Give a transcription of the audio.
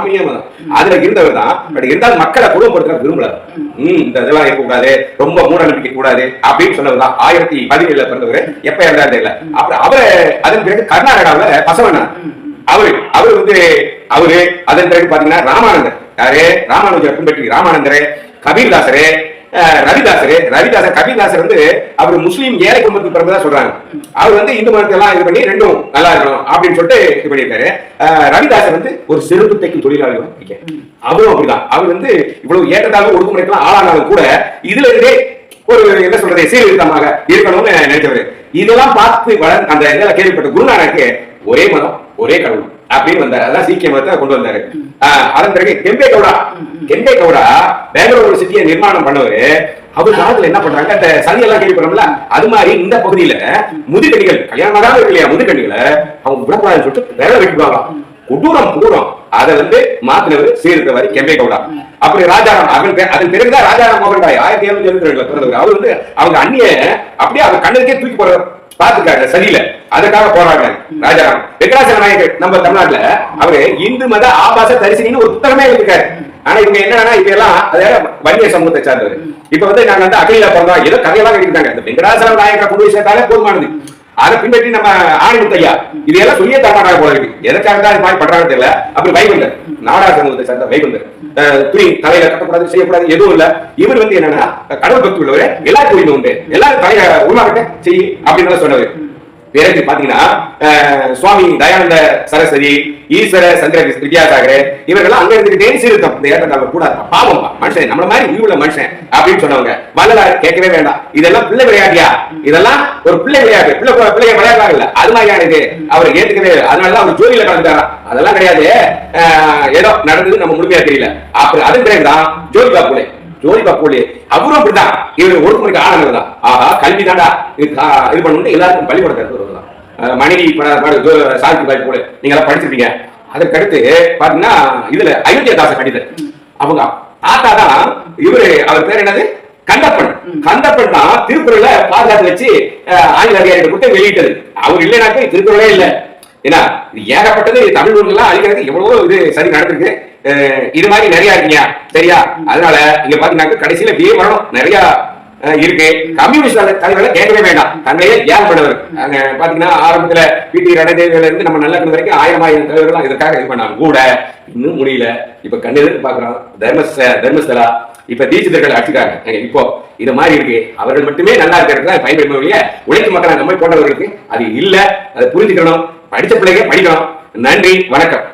பிராமணிய மதம் அதுல இருந்தவர் தான் பட் இருந்தாலும் மக்களை குடும்பப்படுத்த விரும்பல. உம் இந்த இதெல்லாம் இருக்கக்கூடாது ரொம்ப மூட நம்பிக்கை கூடாது அப்படின்னு சொன்னவர் தான் ஆயிரத்தி பதினேழுல பிறந்தவர். எப்ப இருந்தாரு தெரியல. அப்புறம் அவரை அதன் பிறகு கர்நாடகாவுல பசவண்ணா அவரு அவரு வந்து அவரு அதன் பிறகு பாத்தீங்கன்னா ராமானந்தர். யாரு? ராமானுஜர் பின்பற்றி ராமானந்தர். கபீர்தாசரு. ரவிதாசர் ரவிதாசர் கபிதாசர் வந்து அவர் முஸ்லீம் ஏழை குடும்பத்துக்கு பிறந்ததா சொல்றாங்க. அவர் வந்து இந்து மதத்தை எல்லாம் இது பண்ணி ரெண்டும் நல்லா இருக்கணும் அப்படின்னு சொல்லிட்டு இது பண்ணியிருக்காரு. அஹ், ரவிதாசர் வந்து ஒரு செருப்பு தைக்கும் தொழிலாளி அவரும் அப்படிதான். அவர் வந்து இவ்வளவு ஏற்றத்தாழ்வு ஒடுக்குமுறைக்கெல்லாம் ஆளானாலும் கூட இதுல இருந்தே ஒரு என்ன சொல்றது சீர்திருத்தமாக இருக்கணும்னு நினைச்சவர் இதெல்லாம் பார்த்து வளர் அந்த இதெல்லாம் கேள்விப்பட்ட குருநானக்கு ஒரே மதம் ஒரே கடவுள் அப்படின்னு வந்தார். அதான் சீக்கிய மதத்தை கொண்டு வந்தாரு. ஆஹ் அதன் பிறகு கெம்பே கவுடா கெம்பே கவுடா பெங்களூர் சிட்டியை நிர்மாணம் பண்ணவரு அவர் காலத்துல என்ன பண்றாங்க அந்த சதி எல்லாம் கேள்விப்படுறோம்ல அது மாதிரி இந்த பகுதியில முதுகடிகள் கல்யாணம் இருக்கு இல்லையா முதுகடிகளை அவங்க விடக்கூடாதுன்னு சொல்லிட்டு வேலை வெட்டிடுவாங்க கொடூரம் கொடூரம் அதை வந்து மாத்தினவர் சீர்திருத்தவாதி கெம்பே கவுடா. அப்படி ராஜாராம் அவன் அதன் பிறகுதான் ராஜாராம் மோகன் ராய் ஆயிரத்தி எழுநூத்தி எழுபத்தி ரெண்டுல பிறந்தவர். அவர் வந்து அவங்க அண்ணிய அப்படியே அவர் கண்ணுக்கே தூக்கி போற பாத்துக்காங்க சரியில அதுக்காக போராடுறாங்க ராஜாராம். வெங்கடாசல நாயக்கர் நம்ம தமிழ்நாட்டுல அவரு இந்து மத ஆபாச தரிசனின்னு ஒரு புத்தகமே இருக்காரு ஆனா இவங்க என்னன்னா இப்ப எல்லாம் அதாவது வன்னிய சமூகத்தை சார்ந்தவர். இப்ப வந்து நாங்க வந்து அகில பிறந்தோம். ஏதோ கதையெல்லாம் கேட்டுருக்காங்க இந்த வெங்கடாசலம் நாயக்கர் கொண்டு சேர்த்தாலே போதுமானது. அதை பின்பற்றி நம்ம ஆணிமுத்தையா இதெல்லாம் சொல்லியே தரமாட்டாங்க போல இருக்கு. எதுக்காக தான் இது மாதிரி பண்றாங்க தெரியல. அப்படி வைகுண்டர் நாடா சமூகத்தை சார்ந்த வைகுண்டர். அஹ் துணி தலையில கட்டக்கூடாது செய்யக்கூடாது எதுவும் இல்ல. இவர் வந்து என்னன்னா கடவுள் பக்தி உள்ளவர் எல்லா கோயிலும் உண்டு. எல்லாரும் தலையை உருவாக்கட்ட செய்யும் அப்படின்னு சொன்னவர். பிறகு பாத்தீங்கன்னா அஹ், சுவாமி தயானந்த சரஸ்வதி ஈஸ்வர சந்திர வித்யாசாகர் இவர்கள்லாம் அங்க இருந்துகிட்டே சீர்த்தம் இந்த ஏற்றத்தாழ்வு கூடாது பாவம் மனுஷன் நம்மள மாதிரி உள்ள மனுஷன் அப்படின்னு சொன்னவங்க. வள்ளலார் கேட்கவே வேண்டாம். இதெல்லாம் பிள்ளை விளையாட்டியா? இதெல்லாம் ஒரு பிள்ளை விளையாட்டு. பிள்ளை பிள்ளைங்க விளையாடுறாங்கல்ல. அது மாதிரியான இது அவர் ஏத்துக்கவே அதனாலதான் அவர் ஜோதியில கலந்துட்டாரா அதெல்லாம் கிடையாது. ஏதோ நடந்தது நம்ம முழுமையா தெரியல. அப்புறம் அதன் பிறகுதான் ஜோதிபா பிள்ளை ஜோதிபா புலே அவரும் அப்படிதான் இவர் ஒடுக்குமுறைக்கு ஆனவர் தான் ஆஹா கல்வி தாண்டா. இது பண்ணணும் எல்லாருக்கும் பள்ளிக்கூட கருத்து தான் அஹ், மனைவி சாவித்ரி பாய் போல நீங்க எல்லாம் படிச்சிருப்பீங்க. அதற்கடுத்து பாத்தீங்கன்னா இதுல அயோத்தியதாச கடிதர் அவங்க ஆத்தா தான் இவரு அவர் பேர் என்னது? கந்தப்பன். கந்தப்பன் தான் திருக்குறளை பாதுகாத்து வச்சு ஆங்கில அதிகாரிகிட்ட கொடுத்து வெளியிட்டது. அவர் இல்லைனாக்க திருக்குறளே இல்ல. ஏன்னா இது ஏகப்பட்டது தமிழ் நூல்கள்லாம் அழிக்கிறதுக்கு எவ்வளவோ இது சரி நடந்திருக்கு. இது மாதிரி நிறைய இருக்கீங்க. சரியா? அதனால இங்க பாத்தீங்கன்னா கடைசியில இப்படியே வரணும் நிறைய அஹ், இருக்கு. கம்யூனிஸ்ட் தலைவர்களை கேட்கவே வேண்டாம். தங்கையே தியாகம் பண்ணவர் அங்க பாத்தீங்கன்னா ஆரம்பத்துல பிடி ரணதேவியில இருந்து நம்ம நல்ல வரைக்கும் ஆயிரம் ஆயிரம் தலைவர்கள் இதற்காக இது பண்ணாங்க. கூட இன்னும் முடியல. இப்ப கண்ணு பாக்குறோம் தர்மஸ் தர்மஸ்தலா. இப்ப தீட்சிதர்கள் அடிச்சுக்காங்க இப்போ இது மாதிரி இருக்கு. அவர்கள் மட்டுமே நல்லா இருக்கிறதுக்கு தான் பயன்படுத்த வழிய உழைக்கும் மக்கள் மாதிரி போன்றவர்களுக்கு அது இல்ல. அதை புரிஞ்சுக்கணும். படித்த பிள்ளைங்க படிக்கணும். நன்றி வணக்கம்.